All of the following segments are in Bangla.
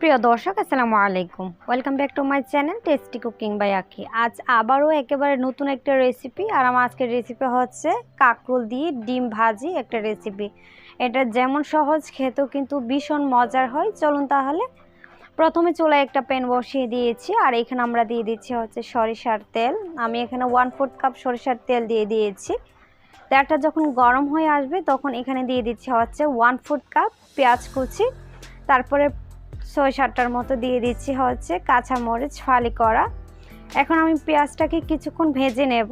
প্রিয় দর্শক, আসসালামু আলাইকুম। Welcome back to my channel tasty cooking by Akhi আজ আবারও একেবারে নতুন একটা রেসিপি আর আমার আজকের রেসিপি হচ্ছে কাকরুল দিয়ে ডিম ভাজি একটা রেসিপি এটা যেমন সহজ, খেতেও কিন্তু ভীষণ মজার হয়। চলুন তাহলে, প্রথমে চুলায় একটা প্যান বসিয়ে দিয়েছি, আর এখানে আমরা দিয়ে দিচ্ছি হচ্ছে সরিষার তেল। আমি এখানে ওয়ান ফোর্থ কাপ সরিষার তেল দিয়ে দিয়েছি। তেলটা যখন গরম হয়ে আসবে, তখন এখানে দিয়ে দিচ্ছি হচ্ছে ওয়ান ফোর্থ কাপ পেঁয়াজ কুচি, তারপরে ছয় সাতটার মতো দিয়ে দিচ্ছি হচ্ছে কাঁচা মরিচ ফালি করা। এখন আমি পেঁয়াজটাকে কিছুক্ষণ ভেজে নেব।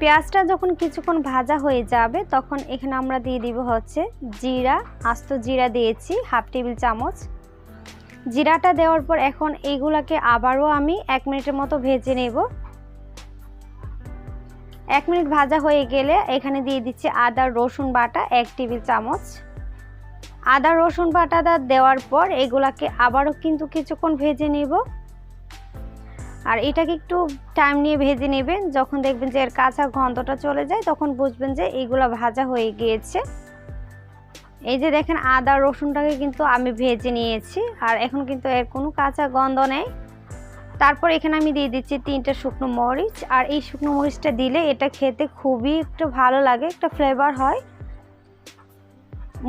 পেঁয়াজটা যখন কিছুক্ষণ ভাজা হয়ে যাবে, তখন এখানে আমরা দিয়ে দিব হচ্ছে জিরা। আস্ত জিরা দিয়েছি, হাফ টেবিল চামচ। জিরাটা দেওয়ার পর এখন এইগুলাকে আবারও আমি এক মিনিটের মতো ভেজে নেব। এক মিনিট ভাজা হয়ে গেলে এখানে দিয়ে দিচ্ছি আদা, রসুন বাটা, এক টেবিল চামচ। আদা, রসুন বাটাটা দেওয়ার পর এগুলাকে আবারও কিন্তু কিছুক্ষণ ভেজে নেব। আর এটাকে একটু টাইম নিয়ে ভেজে নেবেন। যখন দেখবেন যে এর কাঁচা গন্ধটা চলে যায়, তখন বুঝবেন যে এগুলো ভাজা হয়ে গিয়েছে। এই যে দেখেন, আদা, রসুনটাকে কিন্তু আমি ভেজে নিয়েছি। আর এখন কিন্তু এর কোনো কাঁচা গন্ধ নেই। তারপর এখানে আমি দিয়ে দিচ্ছি তিনটা শুকনো মরিচ। আর এই শুকনো মরিচটা দিলে এটা খেতে খুবই একটু ভালো লাগে, একটা ফ্লেভার হয়।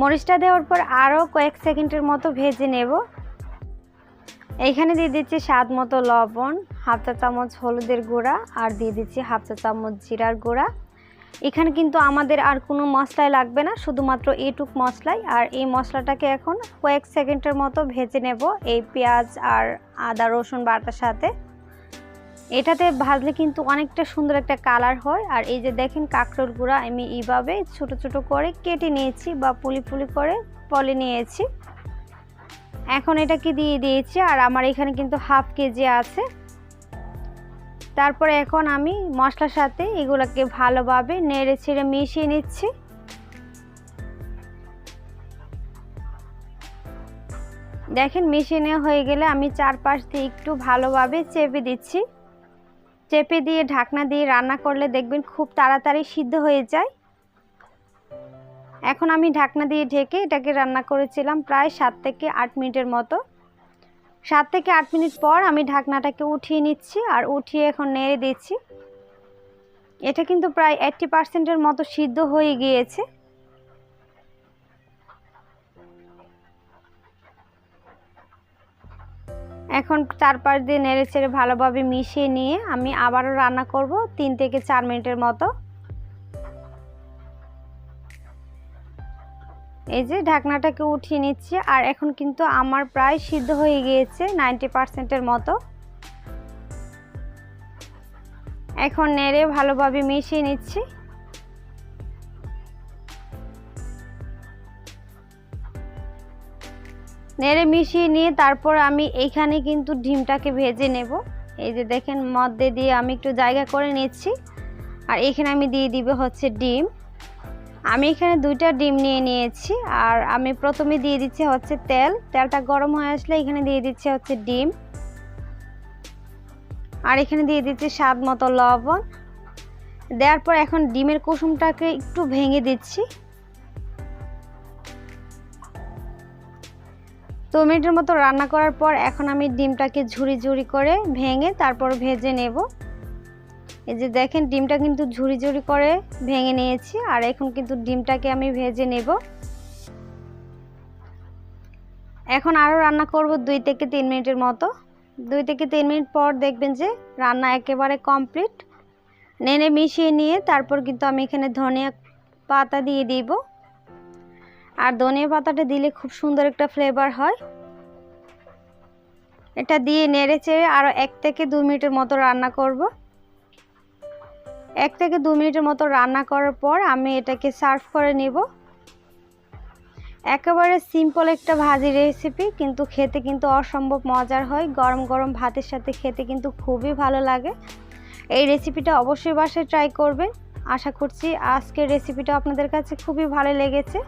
মরিচটা দেওয়ার পর আরও কয়েক সেকেন্ডের মতো ভেজে নেব। এইখানে দিয়ে দিচ্ছি স্বাদ মতো লবণ, হাফ চা চামচ হলুদের গুঁড়া আর দিয়ে দিচ্ছি হাফ চা চামচ জিরার গুঁড়া। এখানে কিন্তু আমাদের আর কোনো মশলাই লাগবে না, শুধুমাত্র এইটুক মশলাই। আর এই মশলাটাকে এখন কয়েক সেকেন্ডের মতো ভেজে নেব এই পেঁয়াজ আর আদা রসুন বাটার সাথে। এটাতে ভাজলে কিন্তু অনেকটা সুন্দর একটা কালার হয়। আর এই যে দেখেন কাঁকড়োর গুঁড়া আমি এইভাবে ছোট ছোট করে কেটে নিয়েছি বা পুলি পুলি করে পলে নিয়েছি। এখন এটাকে দিয়ে দিয়েছি আর আমার এখানে কিন্তু হাফ কেজি আছে। তারপরে এখন আমি মশলার সাথে এগুলোকে ভালোভাবে নেড়ে ছেড়ে মিশিয়ে নিচ্ছি। দেখেন মিশিয়ে নেওয়া হয়ে গেলে আমি চারপাশ দিয়ে একটু ভালোভাবে চেপে দিচ্ছি। চেপে দিয়ে, ঢাকনা দিয়ে রান্না করলে দেখবেন খুব তাড়াতাড়ি সিদ্ধ হয়ে যায়। এখন আমি ঢাকনা দিয়ে ঢেকে এটাকে রান্না করেছিলাম প্রায় সাত থেকে আট মিনিটের মতো। সাত থেকে আট মিনিট পর আমি ঢাকনাটাকে উঠিয়ে নিচ্ছি আর উঠিয়ে এখন নেড়ে দিচ্ছি। এটা কিন্তু প্রায় এইট্টি পার্সেন্টের মতো সিদ্ধ হয়ে গিয়েছে। এখন চার পাঁচ দিন নেড়ে ছেড়ে ভালোভাবে মিশিয়ে নিয়ে আমি আবারও রান্না করব তিন থেকে চার মিনিটের মতো। এই যে ঢাকনাটাকে উঠিয়ে নিচ্ছি আর এখন কিন্তু আমার প্রায় সিদ্ধ হয়ে গিয়েছে নাইনটি পার্সেন্টের মতো। এখন নেড়ে ভালোভাবে মিশিয়ে নিচ্ছি। নেড়ে মিশিয়ে নিয়ে তারপর আমি এইখানে কিন্তু ডিমটাকে ভেজে নেব। এই যে দেখেন মধ্যে দিয়ে আমি একটু জায়গা করে নিচ্ছি। আর এখানে আমি দিয়ে দিব হচ্ছে ডিম। আমি এখানে দুইটা ডিম নিয়ে নিয়েছি। আর আমি প্রথমে দিয়ে দিচ্ছি হচ্ছে তেল। তেলটা গরম হয়ে আসলে এখানে দিয়ে দিচ্ছি হচ্ছে ডিম। আর এখানে দিয়ে দিচ্ছি স্বাদ মতো লবণ। দেওয়ার পর এখন ডিমের কুসুমটাকে একটু ভেঙে দিচ্ছি। দু মিনিটের মতো রান্না করার পর এখন আমি ডিমটাকে ঝুড়ি ঝুড়ি করে ভেঙে তারপর ভেজে নেব। এই যে দেখেন, ডিমটা কিন্তু ঝুড়ি ঝুড়ি করে ভেঙে নিয়েছি আর এখন কিন্তু ডিমটাকে আমি ভেজে নেব। এখন আরও রান্না করব দুই থেকে তিন মিনিটের মতো। দুই থেকে তিন মিনিট পর দেখবেন যে রান্না একেবারে কমপ্লিট। নেড়ে মিশিয়ে নিয়ে তারপর কিন্তু আমি এখানে ধনিয়া পাতা দিয়ে দিব। আর ধনিয়া পাতাটা দিলে খুব সুন্দর একটা ফ্লেভার হয়। এটা দিয়ে নেড়ে চেড়ে আরও এক থেকে দু মিনিটের মতো রান্না করব। এক থেকে দু মিনিটের মতো রান্না করার পর আমি এটাকে সার্ভ করে নিব। একেবারে সিম্পল একটা ভাজি রেসিপি কিন্তু খেতে কিন্তু অসম্ভব মজার হয়। গরম গরম ভাতের সাথে খেতে কিন্তু খুবই ভালো লাগে। এই রেসিপিটা অবশ্যই বাসায় ট্রাই করবেন। আশা করছি আজকের রেসিপিটা আপনাদের কাছে খুবই ভালো লেগেছে।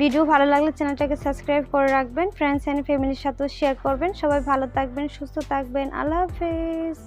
ভিডিও ভালো লাগলে চ্যানেলটাকে সাবস্ক্রাইব করে রাখবেন ফ্রেন্ডস অ্যান্ড ফ্যামিলির সাথেও শেয়ার করবেন। সবাই ভালো থাকবেন, সুস্থ থাকবেন। আল্লাহ হাফেজ।